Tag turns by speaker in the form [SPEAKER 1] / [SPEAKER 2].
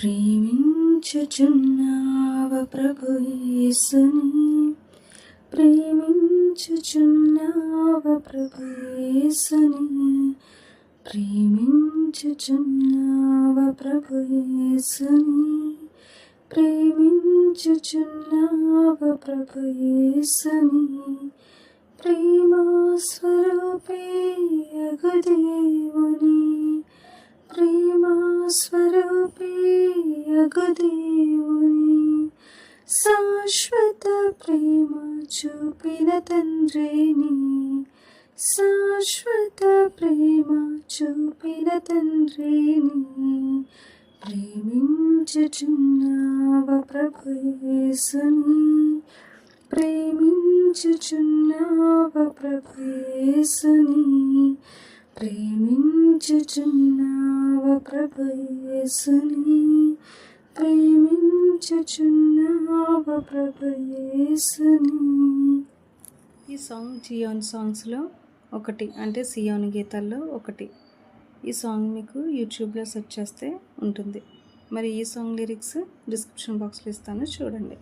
[SPEAKER 1] ప్రేమించుచున్నావ ప్రభు యేసుని? ప్రేమించుచున్నావ ప్రభు యేసుని? ప్రేమించుచున్నావ ప్రభు యేసుని? ప్రేమించుచున్నావ ప్రభు యేసుని? ప్రేమా స్వరూపే అగుదేవుని జగదేవుని శాశ్వత ప్రేమ చూపిన తండ్రిని శాశ్వత ప్రేమ చూపిన తండ్రిని ప్రేమించుచున్నావ ప్రభుయేసుని ప్రేమించుచున్నావ ప్రభుయేసుని ప్రేమించుచున్నావ ప్రభుయేసుని ప్రేమించుచున్నావు ప్రభుయేసుని
[SPEAKER 2] ఈ సాంగ్ జియోన్ సాంగ్స్లో ఒకటి అంటే సియోన్ గీతాల్లో ఒకటి. ఈ సాంగ్ మీకు యూట్యూబ్లో సెర్చ్ చేస్తే ఉంటుంది. మరి ఈ సాంగ్ లిరిక్స్ డిస్క్రిప్షన్ బాక్స్లో ఇస్తాను చూడండి.